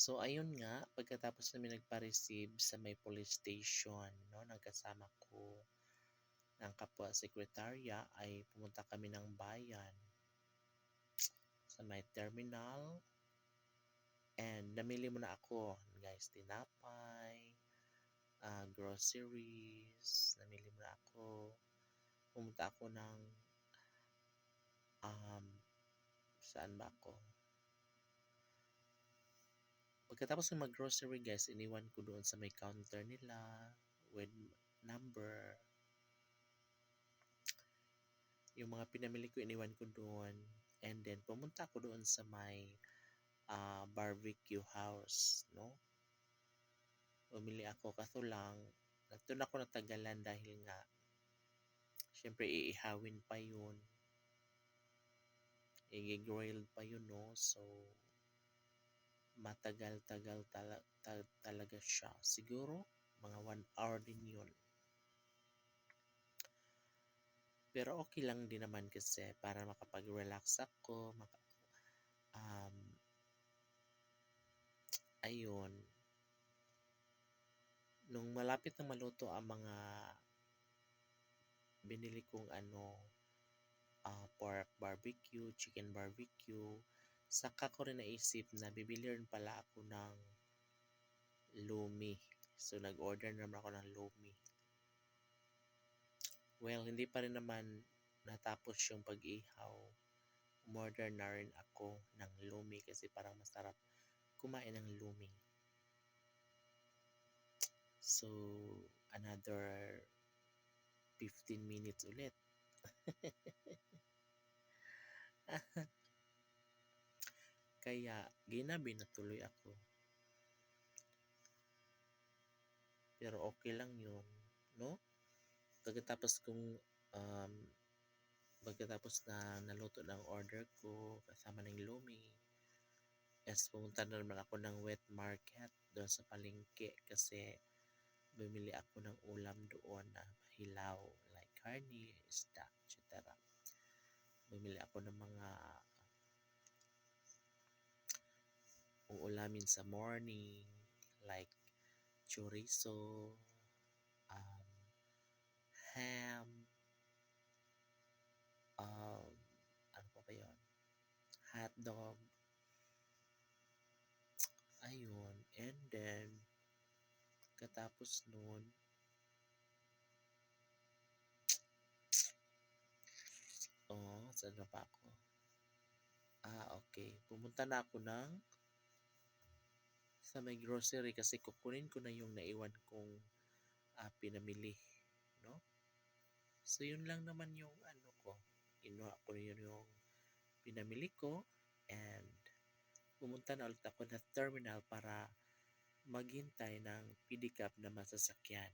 So ayun nga, pagkatapos namin nagpa-receive sa may police station, no, nagkasama ko ng kapwa sekretarya ay pumunta kami ng bayan sa may terminal. And namili muna ako guys tinapay uh, groceries namili muna ako. Pumunta ako ng um, saan ba ako Pagkatapos ng mag-grocery guys, iniwan ko doon sa may counter nila with number. Yung mga pinamili ko, iniwan ko doon. And then, pumunta ako doon sa may uh, barbecue house, no? Umili ako, kaso lang, doon ako natagalan dahil nga, syempre, iihawin pa yun. I-grilled pa yun, no? So, matagal-tagal tala, ta, talaga siya. Siguro, mga one hour din yun. Pero okay lang din naman kasi para makapag-relax ako, maka, um, ayun, nung malapit na maluto ang mga binili kong ano, uh, pork barbecue, chicken barbecue, saka ko rin naisip na bibili rin pala ako ng lumi. So, nag-order naman ako ng lumi. Well, hindi pa rin naman natapos yung pag-ihaw. Umorder na rin ako ng lumi kasi parang masarap kumain ng lumi. So, another 15 minutes ulit. Kaya, ginabi na tuloy ako. Pero okay lang yun, no? Pagkatapos kong um, pagkatapos na naluto ng order ko kasama ng lumi, yes, pumunta na naman ako ng wet market doon sa palengke kasi bumili ako ng ulam doon na hilaw like carne, isda, etc. Bumili ako ng mga uulamin sa morning like chorizo, um, ham, um, ano pa ba yun? Hot dog. Ayun. And then, katapos nun, oh, saan na pa ako? Ah, okay. Pumunta na ako ng sa may grocery kasi kukunin ko na yung naiwan kong uh, pinamili, no? So yun lang naman yung ano ko. Kinuha ko yun yung pinamili ko and pumunta na ulit ako na terminal para maghintay ng pedicab na masasakyan.